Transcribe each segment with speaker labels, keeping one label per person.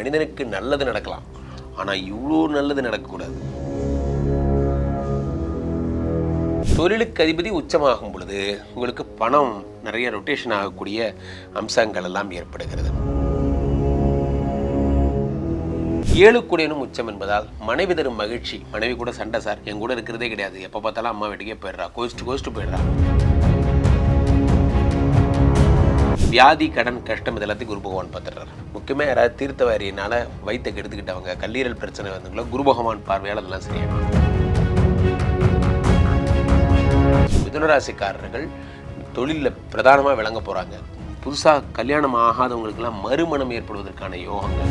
Speaker 1: மனிதனுக்கு நல்லது நடக்கலாம். ஆனால் இவ்வளோ நல்லது நடக்கக்கூடாது. தொழிலுக்கு அதிபதி உச்சமாகும் பொழுது உங்களுக்கு பணம் நிறைய ரொட்டேஷன் ஆகக்கூடிய அம்சங்கள் எல்லாம் ஏற்படுகிறது. ஏழுக்குடையனும் உச்சம் என்பதால் மனைவி தரும் மகிழ்ச்சி. மனைவி கூட சண்டை சார். என் கூட இருக்கிறதே கிடையாது. எப்போ பார்த்தாலும் அம்மா வீட்டுக்கே போயிடுறா. கோஸ்ட்டு கோஸ்ட்டு போயிடுறா. வியாதி கடன் கஷ்டம் இது எல்லாத்தையும் குரு பகவான் பார்த்துடுறாரு. முக்கியமாக யாராவது தீர்த்த வாரியினால வயிற்றை கெடுத்துக்கிட்டவங்க கல்லீரல் பிரச்சனை வந்தவங்களோ குரு பகவான் பார்வையால் அதெல்லாம் சரியாகும் மிதுனராசிக்காரர்கள் தொழிலில் பிரதானமாக விளங்க போகிறாங்க புதுசாக கல்யாணம் ஆகாதவங்களுக்கெல்லாம் மறுமணம் ஏற்படுவதற்கான யோகங்கள்.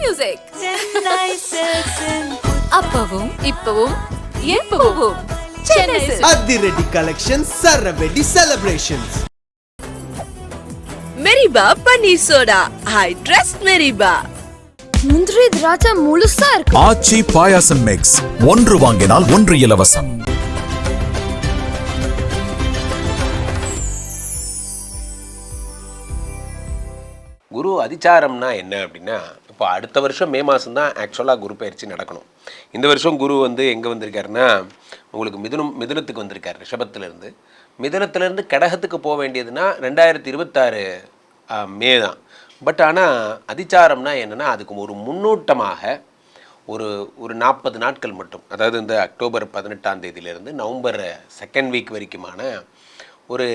Speaker 2: மியூசிக் அப்பவும் இப்பவும் எப்பவும்.
Speaker 3: அதிரடி கலெக்ஷன் சரவெடி celebrations
Speaker 4: மெரிபா paneer soda. I trust Meriba.
Speaker 2: முந்திரி திராட்சை முழுசா இருக்கு.
Speaker 5: ஆச்சி பாயாசம் மிக்ஸ் ஒன்று வாங்கினால் ஒன்று இலவசம்.
Speaker 1: குரு அதிச்சாரம்னா என்ன அப்படின்னா இப்போ அடுத்த வருஷம் மே மாதம் தான் ஆக்சுவலாக குரு பயிற்சி நடக்கணும். இந்த வருஷம் குரு வந்து எங்கே வந்திருக்காருன்னா உங்களுக்கு மிதுனம் மிதுனத்துக்கு வந்திருக்காரு ரிஷபத்திலேருந்து. மிதுனத்திலேருந்து கடகத்துக்கு போக வேண்டியதுன்னா ரெண்டாயிரத்தி இருபத்தாறு மே தான். பட் ஆனால் அதிச்சாரம்னா என்னென்னா அதுக்கு ஒரு முன்னூட்டமாக ஒரு ஒரு நாற்பது நாட்கள் மட்டும். அதாவது இந்த அக்டோபர் பதினெட்டாம் தேதியிலேருந்து நவம்பர் செகண்ட் வீக் வரைக்குமான ஒரு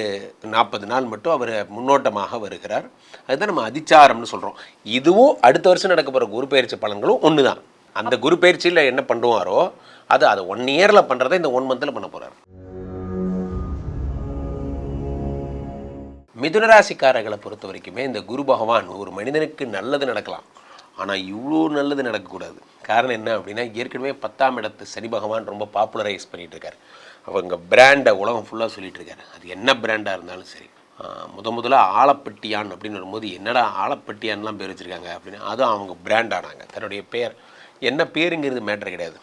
Speaker 1: நாற்பது நாள் மட்டும் அவர் முன்னோட்டமாக வருகிறார். அதுதான் நம்ம அதிச்சாரம்னு சொல்கிறோம் இதுவும் அடுத்த வருஷம் நடக்க போகிற குரு பயிற்சி பலன்களும் ஒன்று தான் அந்த குரு பயிற்சியில் என்ன பண்ணுவாரோ அது அதை ஒன் இயரில் பண்ணுறதை இந்த ஒன் மந்தில் பண்ண போகிறார் மிதுனராசிக்காரர்களை பொறுத்த வரைக்குமே இந்த குரு பகவான் ஒரு மனிதனுக்கு நல்லது நடக்கலாம். ஆனால் இவ்வளோ நல்லது நடக்கக்கூடாது. காரணம் என்ன அப்படின்னா ஏற்கனவே பத்தாம் இடத்து சனி பகவான் ரொம்ப பாப்புலரைஸ் பண்ணிட்டு இருக்கார். அவங்க பிராண்டை உலகம் ஃபுல்லாக சொல்லிட்டு இருக்காரு அது என்ன பிராண்டாக இருந்தாலும் சரி. முத முதல்ல ஆலப்பட்டியான் அப்படின்னு வரும்போது என்னடா ஆலப்பட்டியான்லாம் பேர் வச்சுருக்காங்க அப்படின்னு அதுவும் அவங்க பிராண்டானாங்க தன்னுடைய பேர் என்ன பேருங்கிறது மேட்டர் கிடையாது.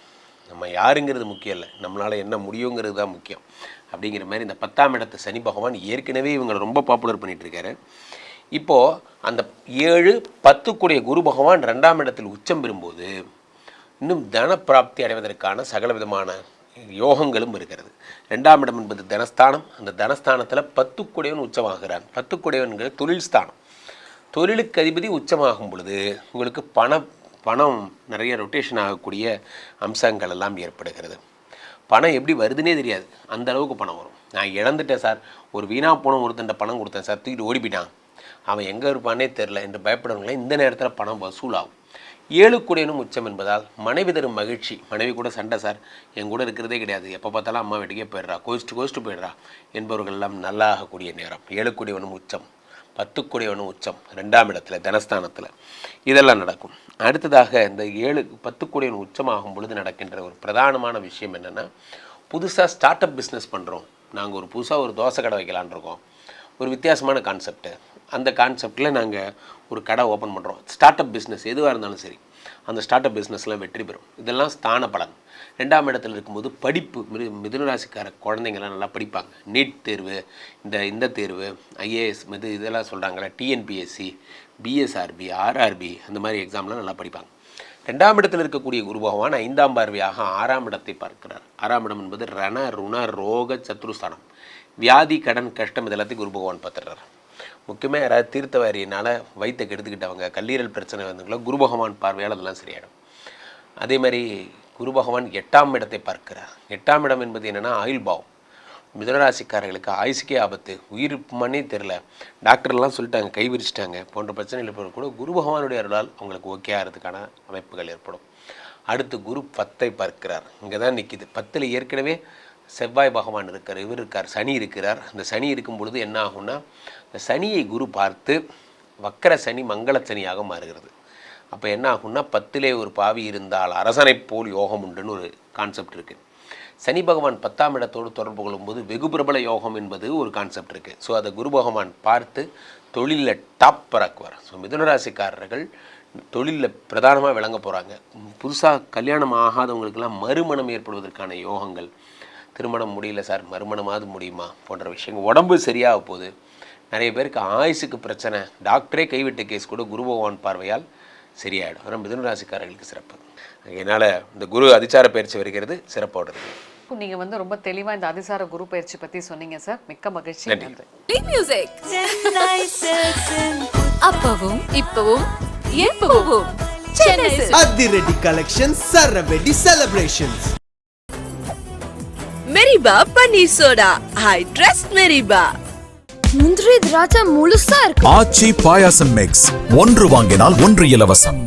Speaker 1: நம்ம யாருங்கிறது முக்கியம் இல்லை. நம்மளால் என்ன முடியுங்கிறது தான் முக்கியம். அப்படிங்கிற மாதிரி இந்த பத்தாம் இடத்து சனி பகவான் ஏற்கனவே இவங்களை ரொம்ப பாப்புலர் பண்ணிகிட்டு இருக்காரு இப்போது அந்த ஏழு பத்துக்குடைய குரு பகவான் ரெண்டாம் இடத்தில் உச்சம் பெறும்போது இன்னும் தன பிராப்தி அடைவதற்கான சகல விதமான யோகங்களும் இருக்கிறது. ரெண்டாம் இடம் என்பது தனஸ்தானம். அந்த தனஸ்தானத்தில் பத்துக்குடையவன் உச்சமாகிறான். பத்துக்குடையவன்கிற தொழில் ஸ்தானம். தொழிலுக்கு அதிபதி உச்சமாகும் பொழுது உங்களுக்கு பண பணம் நிறைய ரொட்டேஷன் ஆகக்கூடிய அம்சங்கள் எல்லாம் ஏற்படுகிறது. பணம் எப்படி வருதுன்னே தெரியாது. அந்த அளவுக்கு பணம் வரும். நான் இழந்துட்டேன் சார். ஒரு வீணா போன ஒருத்தன் பணம் கொடுத்தேன் சார். தூக்கிட்டு ஓடி போயிட்டான் அவன் எங்கே இருப்பானே தெரில என்று பயப்படுறவங்களே இந்த நேரத்தில் பணம் வசூலாகும். ஏழுக்குடையனும் உச்சம் என்பதால் மனைவி தரும் மகிழ்ச்சி. மனைவி கூட சண்டை சார். என் கூட இருக்கிறதே கிடையாது. எப்போ பார்த்தாலும் அம்மா வீட்டுக்கே போயிடுறா. கோஸ்ட் கோஸ்ட் போயிடுறா. என்பவர்கள் எல்லாம் நல்லாகக்கூடிய நேரம். ஏழுக்குடையவனும் உச்சம். பத்துக்குடையவனும் உச்சம். ரெண்டாம் இடத்துல தனஸ்தானத்தில். இதெல்லாம் நடக்கும். அடுத்ததாக இந்த ஏழு பத்துக்குடையவன் உச்சமாகும் பொழுது நடக்கின்ற ஒரு பிரதானமான விஷயம் என்னென்னா புதுசாக ஸ்டார்ட் அப் பிஸ்னஸ் பண்ணுறோம் நாங்கள் ஒரு புதுசாக ஒரு தோசை கடை வைக்கலான் இருக்கோம். ஒரு வித்தியாசமான கான்செப்ட்டு அந்த கான்செப்டில் நாங்கள் ஒரு கடை ஓப்பன் பண்ணுறோம் ஸ்டார்ட் அப் பிஸ்னஸ் எதுவாக இருந்தாலும் சரி அந்த ஸ்டார்ட் அப் பிஸ்னஸ்லாம் வெற்றி பெறும். இதெல்லாம் ஸ்தான பலன். ரெண்டாம் இடத்துல இருக்கும்போது படிப்பு மிரு மிதுனராசிக்கார குழந்தைங்கள்லாம் நல்லா படிப்பாங்க. நீட் தேர்வு இந்த இந்த தேர்வு ஐஏஎஸ் இது இதெல்லாம் சொல்கிறாங்களே டிஎன்பிஎஸ்சி பிஎஸ்ஆர்பி ஆர்ஆர்பி அந்த மாதிரி எக்ஸாம்லாம் நல்லா படிப்பாங்க. ரெண்டாம் இடத்தில் இருக்கக்கூடிய குரு பகவான் ஐந்தாம் பார்வையாக ஆறாம் இடத்தை பார்க்கிறார். ஆறாம் இடம் என்பது ரண ருண ரோக சத்ருஸ்தானம் வியாதி கடன் கஷ்டம் இது எல்லாத்தையும் குரு பகவான் பார்த்துறாரு முக்கியமாக யாராவது தீர்த்த வாரியினால் வயிற்றை கெடுத்துக்கிட்டவங்க கல்லீரல் பிரச்சனை வந்தவங்களோ குரு பகவான் பார்வையால் அதெல்லாம் சரியாயிடும். அதே மாதிரி குரு பகவான் எட்டாம் இடத்தை பார்க்கிறார். எட்டாம் இடம் என்பது என்னென்னா ஆயுள் பாவம். மிதனராசிக்காரர்களுக்கு ஆயுசுக்கே ஆபத்து உயிர் மண்ணே தெரில டாக்டர்லாம் சொல்லிட்டாங்க கை விரிச்சிட்டாங்க போன்ற பிரச்சனைகள் இருப்பவர்கள் கூட குரு பகவானுடைய அருளால் அவங்களுக்கு ஓகே ஆகிறதுக்கான அமைப்புகள் ஏற்படும். அடுத்து குரு பத்தை பார்க்கிறார். இங்கே தான் நிற்கிது பத்தில் ஏற்கனவே செவ்வாய் பகவான் இருக்கார் இவர் இருக்கார் சனி இருக்கிறார். அந்த சனி இருக்கும் பொழுது என்ன ஆகும்னா இந்த சனியை குரு பார்த்து வக்கர சனி மங்கள சனியாக மாறுகிறது. அப்போ என்ன ஆகும்னா பத்திலே ஒரு பாவி இருந்தால் அரசனைப் போல் யோகம் உண்டுன்னு ஒரு கான்செப்ட் இருக்குது சனி பகவான் பத்தாம் இடத்தோடு தொடர்பு கொள்ளும்போது வெகு பிரபல யோகம் என்பது ஒரு கான்செப்ட் இருக்குது ஸோ அதை குரு பகவான் பார்த்து தொழிலில் டாப் பறக்குவார் ஸோ மிதுனராசிக்காரர்கள் தொழிலில் பிரதானமாக விளங்க போகிறாங்க புதுசாக கல்யாணம் ஆகாதவங்களுக்கெல்லாம் மறுமணம் ஏற்படுவதற்கான யோகங்கள் திருமணம் முடியல சார் மறுமணமாவது முடியுமா போன்ற விஷயங்கள். உடம்பு சரியாக போகுது. நிறைய பேருக்கு ஆயுசுக்கு பிரச்சனை. டாக்டரே கைவிட்ட கேஸ் கூட குரு பகவான் பார்வையால் சரியாயிடும். ஆனால் மிதுன ராசிக்காரர்களுக்கு சிறப்பு. அதனால் இந்த குரு அதிச்சார பயிற்சி வருகிறது சிறப்போடு இருக்கு
Speaker 6: நீங்க வந்து ரொம்ப தெளிவா இந்த அதிசார குரு பயிற்சி பத்தி சொன்னீங்க சார். மிக்க மகிழ்ச்சி.
Speaker 1: நன்றி.
Speaker 2: அப்பவும் இப்பவும் எப்பவும்.
Speaker 3: அதிரடி கலெக்ஷன் சரவெடி celebrations
Speaker 4: மெரிபா paneer soda I trust மெரிபா
Speaker 2: முந்திரி திராட்சை முழுசா இருக்கு.
Speaker 5: ஆச்சி பாயாசம் மிக்ஸ் ஒன்று வாங்கினால் ஒன்று இலவசம்.